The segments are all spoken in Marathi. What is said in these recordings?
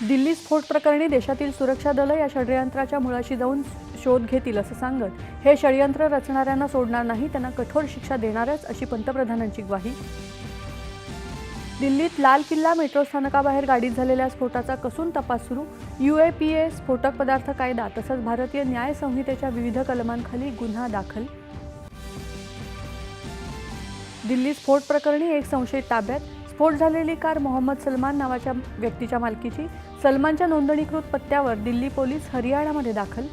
दिल्ली स्फोट प्रकरणी देशातील सुरक्षा दलं या षडयंत्राच्या मुळाशी जाऊन शोध घेतील असं सांगत हे षडयंत्र रचणाऱ्यांना सोडणार नाही त्यांना कठोर शिक्षा देणारच अशी पंतप्रधानांची ग्वाही. दिल्लीत लाल किल्ला मेट्रो स्थानकाबाहेर गाडीत झालेल्या स्फोटाचा कसून तपास सुरू? युएपीए स्फोटक पदार्थ कायदा तसंच भारतीय न्याय संहितेच्या विविध कलमांखाली गुन्हा दाखल? दिल्ली स्फोट प्रकरणी एक संशयित ताब्यात स्फोट झालेली कार मोहम्मद सलमान नावाच्या व्यक्तीच्या मालकीची. सलमानच्या नोंदणीकृत पत्त्यावर दिल्ली पोलीस हरियाणामध्ये दाखल.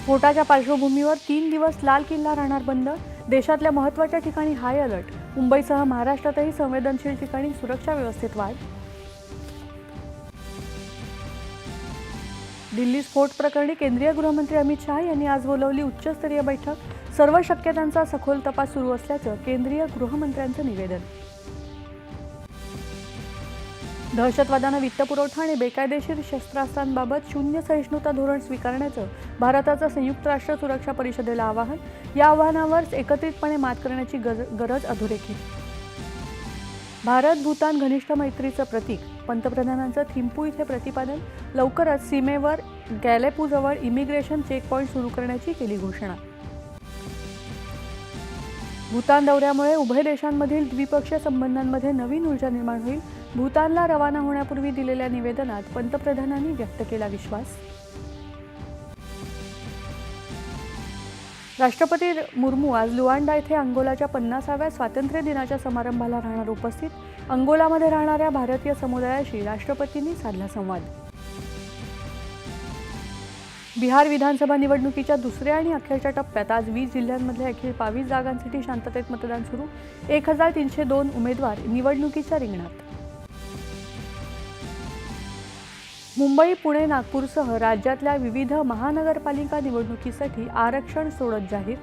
स्फोटाच्या पार्श्वभूमीवर तीन दिवस लाल किल्ला राहणार बंद. देशातल्या महत्त्वाच्या ठिकाणी हाय अलर्ट मुंबईसह महाराष्ट्रातही संवेदनशील ठिकाणी सुरक्षा व्यवस्थेत वाढ. दिल्ली स्फोट प्रकरणी केंद्रीय गृहमंत्री अमित शहा यांनी आज बोलवली उच्चस्तरीय बैठक. सर्व शक्यतांचा सखोल तपास सुरू असल्याचं केंद्रीय गृहमंत्र्यांचं निवेदन. दहशतवादानं वित्तपुरवठा आणि बेकायदेशीर शस्त्रास्त्रांबाबत शून्य सहिष्णुता धोरण स्वीकारण्याचं भारताचं संयुक्त राष्ट्र सुरक्षा परिषदेला आवाहन या आव्हानावर एकत्रितपणे मात करण्याची गज- गरज अधोरेखित. भारत भूतान घनिष्ठ मैत्रीचं प्रतीक पंतप्रधानांचं थिंपू इथे प्रतिपादन लवकरच सीमेवर गॅलेपूजवळ इमिग्रेशन चेकपॉईंट सुरू करण्याची केली घोषणा. भूतान दौऱ्यामुळे उभय देशांमधील द्विपक्षीय संबंधांमध्ये नवीन ऊर्जा निर्माण होईल. भूतानला रवाना होण्यापूर्वी दिलेल्या निवेदनात पंतप्रधानांनी व्यक्त केला विश्वास. राष्ट्रपती मुर्मू आज लुआंडा येथे अंगोलाच्या पन्नासाव्या स्वातंत्र्य दिनाच्या समारंभाला राहणार उपस्थित. अंगोलामध्ये राहणाऱ्या भारतीय समुदायाशी राष्ट्रपतींनी साधला संवाद. बिहार विधानसभा निवडणुकीच्या दुसऱ्या आणि अखेरच्या टप्प्यात आज वीस जिल्ह्यांमधल्या अखेर बावीस जागांसाठी शांततेत मतदान सुरू. एक हजार तीनशे दोन उमेदवार निवडणुकीच्या रिंगणात. मुंबई पुणे नागपूरसह राज्यातल्या विविध महानगरपालिका निवडणुकीसाठी आरक्षण सोडत जाहीर.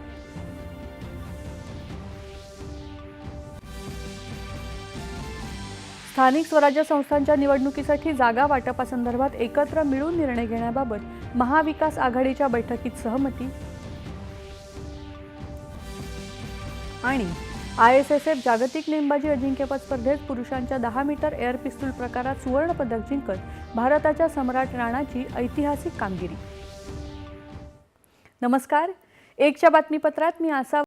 स्थानिक स्वराज्य संस्थांच्या निवडणुकीसाठी जागा वाटपासंदर्भात एकत्र मिळून निर्णय घेण्याबाबत महाविकास आघाडीच्या बैठकीत सहमती. आणि आय एस एस एफ जागतिक नेमबाजी अजिंक्यपद स्पर्धेत पुरुषांच्या दहा मीटर एअर पिस्तूल प्रकारात सुवर्णपदक जिंकत भारताच्या सम्राट राणाची ऐतिहासिक कामगिरी. नमस्कार. एकच्या बातमीपत्रात मी आसा